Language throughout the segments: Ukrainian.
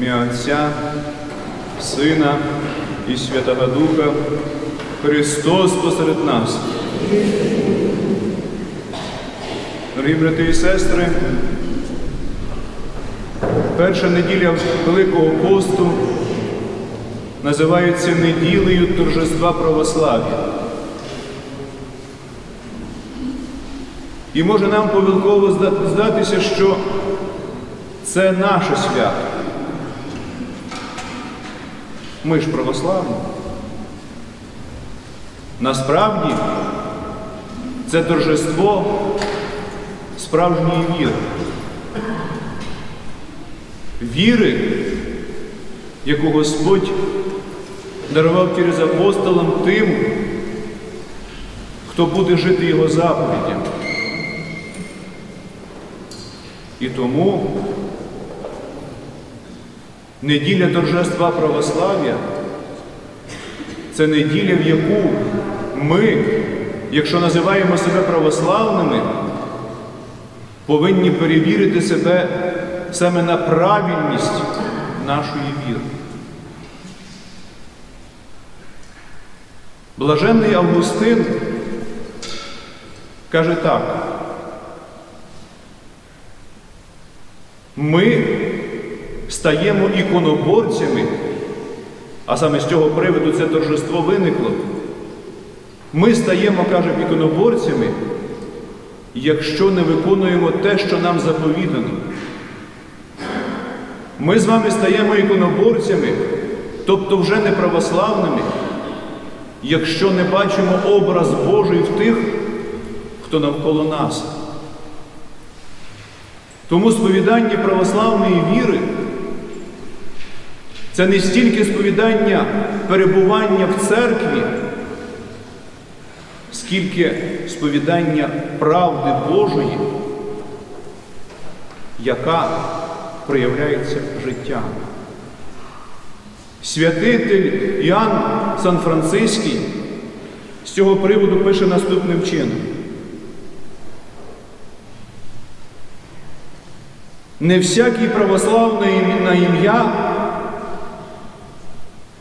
Ім'я Отця, Сина і Святого Духа, Христос посеред нас. Дорогі брати і сестри, перша неділя Великого посту називається неділею торжества православ'я. І може нам повілково здатися, що це наше свято. Ми ж православні. Насправді це торжество справжньої віри. Віри, яку Господь дарував через апостолам тим, хто буде жити Його заповідями. І тому неділя торжества православ'я це неділя, в яку ми, якщо називаємо себе православними, повинні перевірити себе саме на правильність нашої віри. Блаженний Августин каже так. Ми стаємо іконоборцями, а саме з цього приводу це торжество виникло. Ми стаємо, каже, іконоборцями, якщо не виконуємо те, що нам заповідано. Ми з вами стаємо іконоборцями, тобто вже не православними, якщо не бачимо образ Божий в тих, хто навколо нас. Тому сповідання православної віри це не стільки сповідання перебування в церкві, скільки сповідання правди Божої, яка проявляється життям. Святитель Іоанн Сан-Франциський з цього приводу пише наступним чином. Не всякий православний на ім'я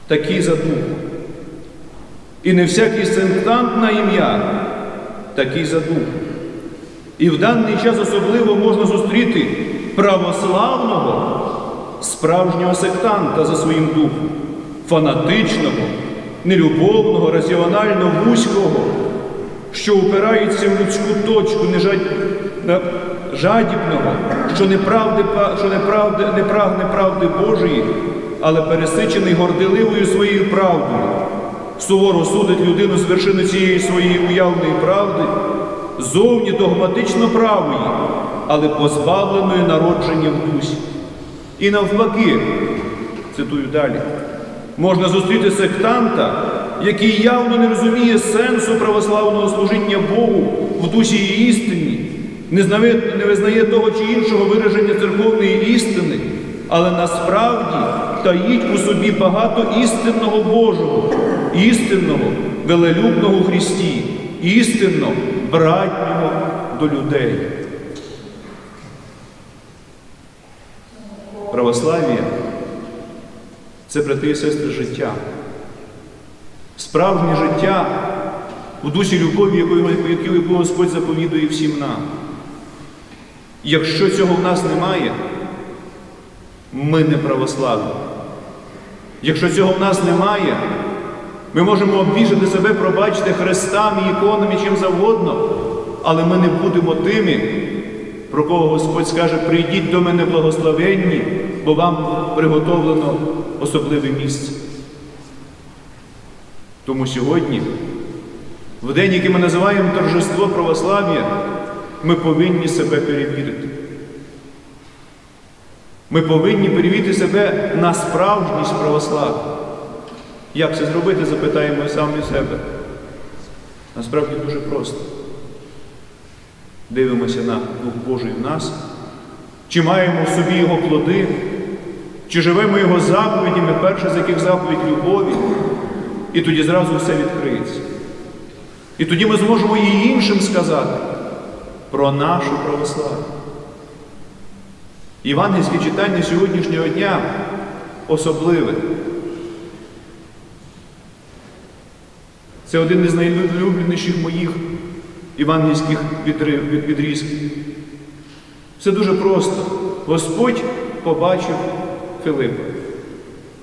такий за духом. І не всякий сектант на ім'я такий за духом. І в даний час особливо можна зустріти православного справжнього сектанта за своїм духом, фанатичного, нелюбовного, раціонально вузького, що упирається в людську точку, не жадібного, що, па- що неправди, не прагне правди Божої, але пересичений горделивою своєю правдою, суворо судить людину з вершини цієї своєї уявної правди, зовні догматично правої, але позбавленої народження в дусі. І навпаки, цитую далі, можна зустріти сектанта, який явно не розуміє сенсу православного служіння Богу в дусі і істині, не визнає того чи іншого вираження церковної істини, але насправді таїть у собі багато істинного Божого, істинного, велелюбного у Христі, істинно братнього до людей. Православ'я це брати і сестри життя. Справжнє життя у дусі любові, яку, Господь заповідує всім нам. Якщо цього в нас немає, ми не православні. Якщо цього в нас немає, ми можемо обвішати себе, пробачте, хрестами, іконами, чим завгодно, але ми не будемо тими, про кого Господь скаже, прийдіть до мене благословенні, бо вам приготовлено особливе місце. Тому сьогодні, в день, який ми називаємо торжество православ'я, ми повинні себе перевірити. Ми повинні перевірити себе на справжність православ'я. Як це зробити, запитаємо самі себе. Насправді дуже просто. Дивимося на Дух Божий в нас, чи маємо в собі Його плоди, чи живемо Його заповідями, перша з яких заповідь любові, і тоді зразу все відкриється. І тоді ми зможемо і іншим сказати про нашу православ'я. Євангельське читання сьогоднішнього дня особливе. Це один із найулюбленіших моїх євангельських відрізків. Все дуже просто. Господь побачив Филипа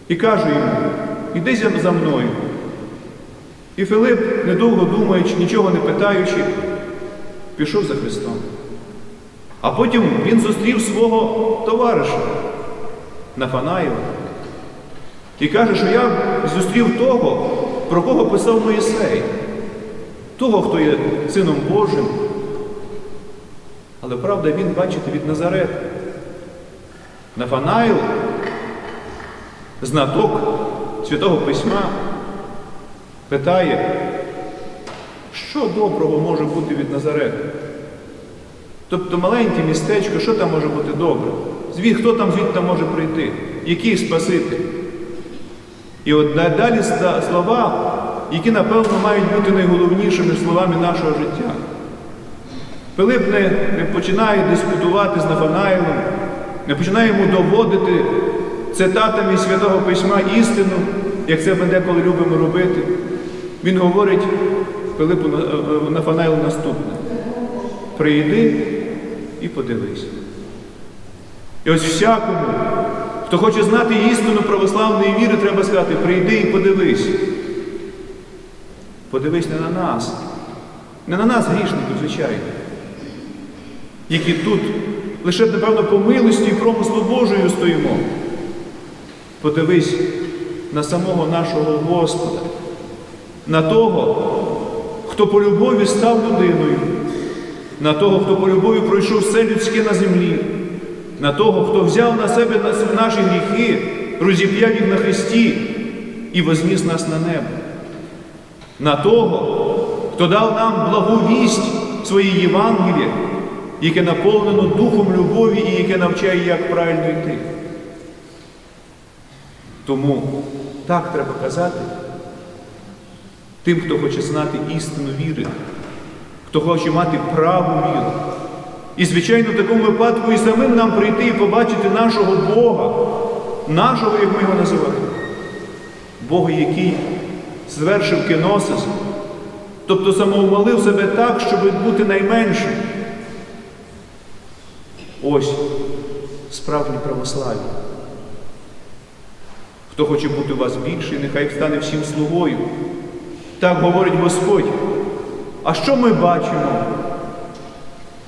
і каже йому, іди за- за мною. І Филип, недовго думаючи, нічого не питаючи, пішов за Христом. А потім він зустрів свого товариша Нафанаєва і каже, що я зустрів того, про кого писав Моїсей, того, хто є Сином Божим. Але правда, він, бачите, від Назарета. Нафанаїл, знаток Святого Письма, питає, що доброго може бути від Назарета? Тобто маленьке містечко, що там може бути добре? Звід, хто там звідти може прийти? Який Спаситель? І от далі слова, які, напевно, мають бути найголовнішими словами нашого життя. Пилип не, не починає диспутувати з Нафанаїлом, не починає йому доводити цитатами Святого Письма істину, як це ми деколи любимо робити. Він говорить Пилипу На- Нафанаїлу наступне. Прийди і подивись. І ось всякому, хто хоче знати істину православної віри, треба сказати, прийди і подивись. Подивись не на нас, не на нас грішників, звичайно, які тут лише, напевно, по милості і промислу Божою стоїмо. Подивись на самого нашого Господа, на того, хто по любові став людиною, на того, хто по любові пройшов все людське на землі, на того, хто взяв на себе наші гріхи, розіп'яв їх на Христі і возніс нас на небо, на того, хто дав нам благу вість своє Євангеліє, яке наповнено духом любові і яке навчає, як правильно йти. Тому так треба казати тим, хто хоче знати істину віри, хто хоче мати праву віру. І, звичайно, в такому випадку і самим нам прийти і побачити нашого Бога, нашого, як ми його називаємо, Бога, який звершив кеносис, тобто самоумолив себе так, щоб бути найменшим. Ось справжнє православ'я. Хто хоче бути у вас більший, нехай стане всім слугою. Так говорить Господь. А що ми бачимо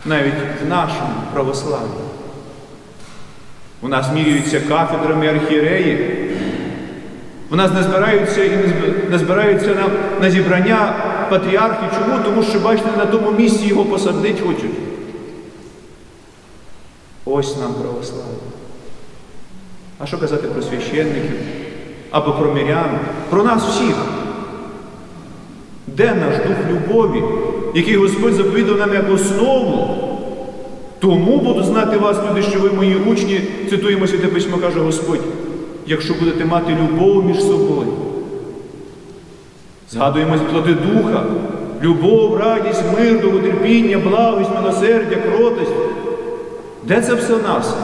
навіть в нашому православ'ї? У нас міряються кафедрами архієреї. У нас не збираються і не збираються на, на зібрання патріархи. Чому? Тому що, бачите, на тому місці його посадити хочуть. Ось нам православ'я. А що казати про священників або про мирян, про нас всіх? Де наш дух любові, який Господь заповідав нам як основу? Тому буду знати вас, люди, що ви мої учні, цитуємо Святе Письмо, каже Господь, якщо будете мати любов між собою. Згадуємо плоди Духа, любов, радість, мир, довготерпіння, благость, милосердя, кротость. Де це все в нас?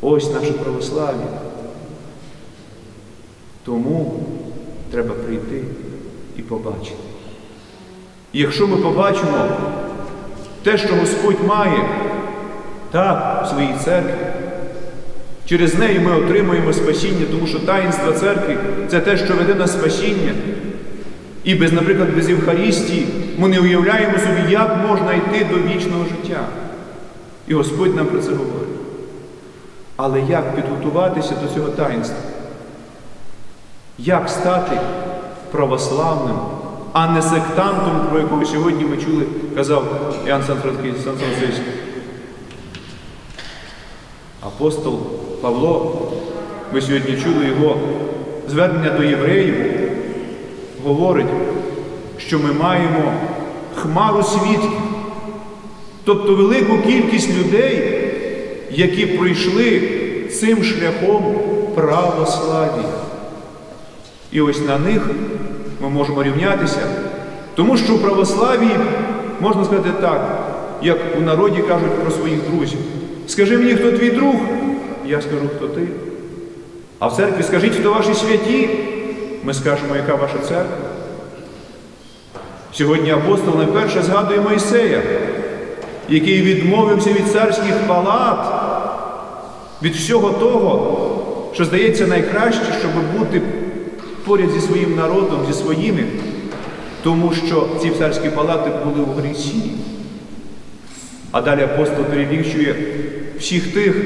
Ось наше православ'я. Тому треба прийти і побачити. І якщо ми побачимо те, що Господь має так в своїй церкві, через неї ми отримуємо спасіння, тому що таїнство церкви це те, що веде на спасіння. І без, наприклад, без Євхарістії ми не уявляємо собі, як можна йти до вічного життя. І Господь нам про це говорить. Але як підготуватися до цього таїнства? Як стати православним, а не сектантом, про якого сьогодні ми чули, казав Іоанн. Сан-Франциск. Апостол Павло, ви сьогодні чули його звернення до євреїв, говорить, що ми маємо хмару свідків, тобто велику кількість людей, які пройшли цим шляхом православ'я. І ось на них ми можемо рівнятися, тому що в православії можна сказати так, як у народі кажуть про своїх друзів. Скажи мені, хто твій друг, я скажу, хто ти. А в церкві скажіть, хто ваші святі, ми скажемо, яка ваша церква. Сьогодні апостол найперше згадує Мойсея, який відмовився від царських палат, від всього того, що здається найкраще, щоб бути поряд зі своїм народом, зі своїми, тому що ці царські палати були у грісі. А далі апостол перелічує всіх тих,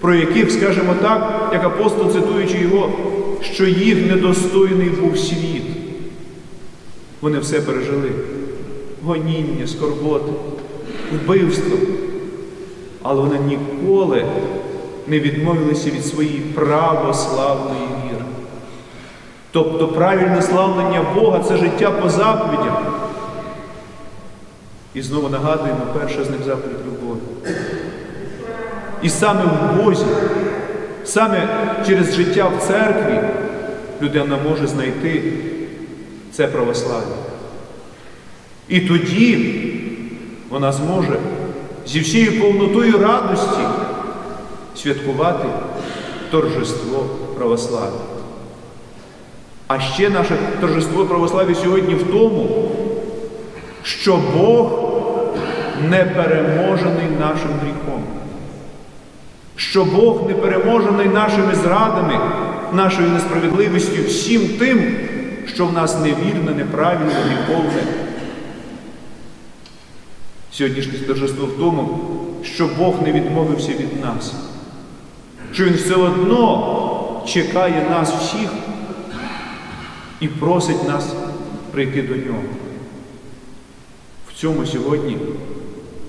про яких, скажімо так, як апостол, цитуючи його, що їх недостойний був світ. Вони все пережили. Гоніння, скорботи, вбивство. Але вони ніколи не відмовилися від своєї православної. Тобто правильне славлення Бога це життя по заповідям. І знову нагадуємо перша з них заповідь любові. І саме в Бозі, саме через життя в церкві людина може знайти це православ'я. І тоді вона зможе зі всією повнотою радості святкувати торжество православ'я. А ще наше торжество православ'я сьогодні в тому, що Бог не переможений нашим гріхом, що Бог не переможений нашими зрадами, нашою несправедливістю, всім тим, що в нас невірне, неправильне, гріховне. Сьогоднішнє торжество в тому, що Бог не відмовився від нас, що Він все одно чекає нас всіх і просить нас прийти до Нього. В цьому сьогодні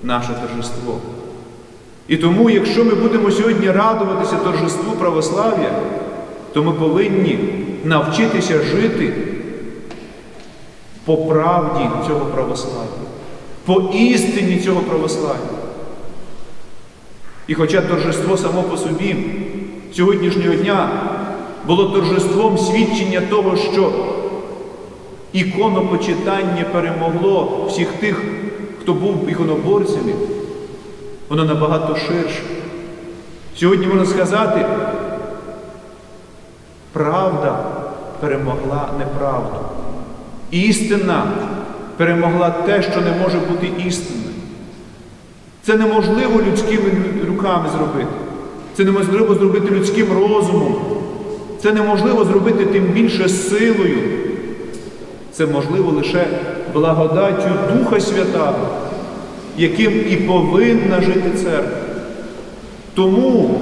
наше торжество. І тому, якщо ми будемо сьогодні радуватися торжеству православ'я, то ми повинні навчитися жити по правді цього православ'я, по істині цього православ'я. І хоча торжество само по собі сьогоднішнього дня було торжеством свідчення того, що іконопочитання перемогло всіх тих, хто був іконоборцями, воно набагато ширше. Сьогодні можна сказати, правда перемогла неправду. Істина перемогла те, що не може бути істинною. Це неможливо людськими руками зробити. Це неможливо зробити людським розумом. Це неможливо зробити тим більше силою. Це можливо лише благодаттю Духа Святого, яким і повинна жити церква. Тому,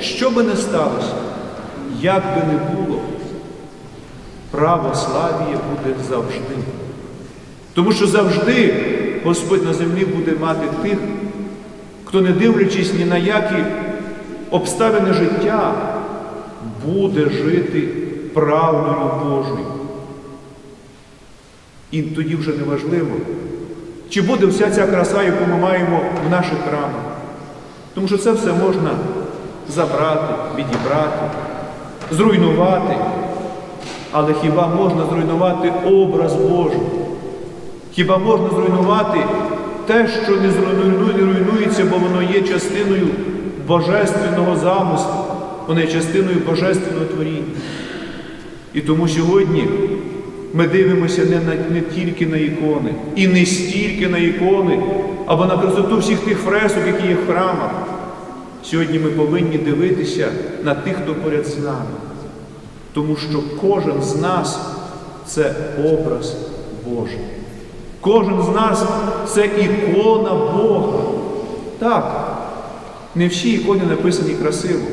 що би не сталося, як би не було, православ'я буде завжди. Тому що завжди Господь на землі буде мати тих, хто, не дивлячись ні на які обставини життя, буде жити правдою Божою. І тоді вже не важливо, чи буде вся ця краса, яку ми маємо в наших храмах. Тому що це все можна забрати, відібрати, зруйнувати. Але хіба можна зруйнувати образ Божий? Хіба можна зруйнувати те, що не руйнується, бо воно є частиною божественного замислу, воно є частиною божественного творіння. І тому сьогодні ми дивимося не, на, не тільки на ікони, і не стільки на ікони, або на красоту всіх тих фресок, які є в храмах. Сьогодні ми повинні дивитися на тих, хто поряд з нами. Тому що кожен з нас це образ Божий. Кожен з нас це ікона Бога. Так, не всі ікони написані красиво.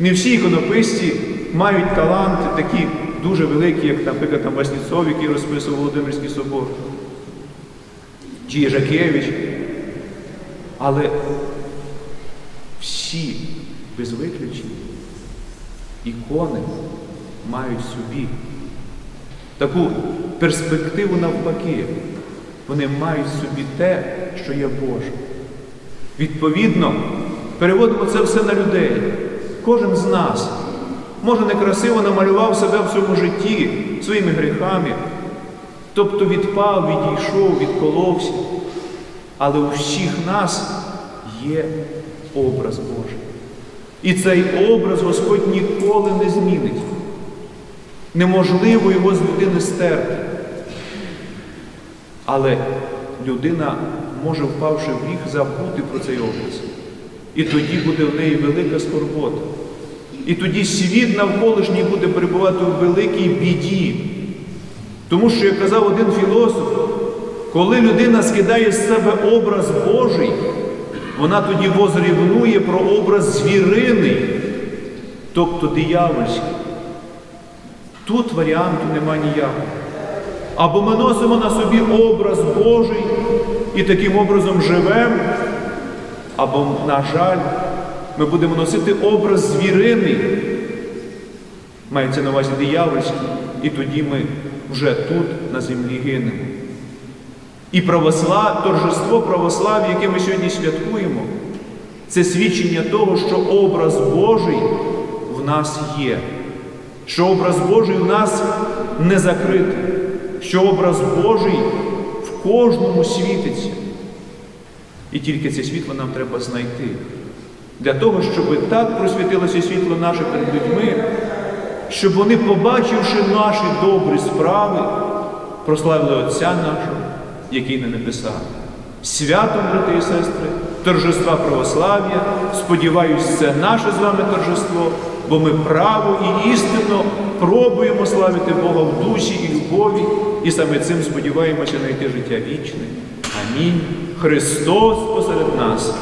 Не всі іконописці мають таланти такі дуже великі, як, наприклад, там Васніцов, який розписував Володимирський собор, чи Єжакевич. Але всі без виключення ікони мають собі таку перспективу навпаки. Вони мають собі те, що є Боже. Відповідно, переводимо це все на людей. Кожен з нас, може, некрасиво намалював себе в цьому житті своїми гріхами, тобто відпав, відійшов, відколовся. Але у всіх нас є образ Божий. І цей образ Господь ніколи не змінить. Неможливо його з людини стерти. Але людина може, впавши в гріх, забути про цей образ. І тоді буде в неї велика скорбота. І тоді світ навколишній буде перебувати у великій біді. Тому що, як казав один філософ, коли людина скидає з себе образ Божий, вона тоді возрівнує про образ звіриний, тобто диявольський. Тут варіанту нема ніякого. Або ми носимо на собі образ Божий і таким образом живемо, або, на жаль, ми будемо носити образ звіриний, мається на увазі диявольський, і тоді ми вже тут на землі гинемо. І православ, торжество православ'я, яке ми сьогодні святкуємо, це свідчення того, що образ Божий в нас є, що образ Божий в нас не закритий, що образ Божий в кожному світиться. І тільки це світло нам треба знайти. Для того, щоб так просвітилося світло наше перед людьми, щоб вони, побачивши наші добрі справи, прославили Отця нашого, який на небесах. Святом, брати і сестри, торжества православ'я, сподіваюсь, це наше з вами торжество, бо ми право і істинно пробуємо славити Бога в душі і любові, і саме цим сподіваємося знайти життя вічне. Амінь. Христос посеред нас.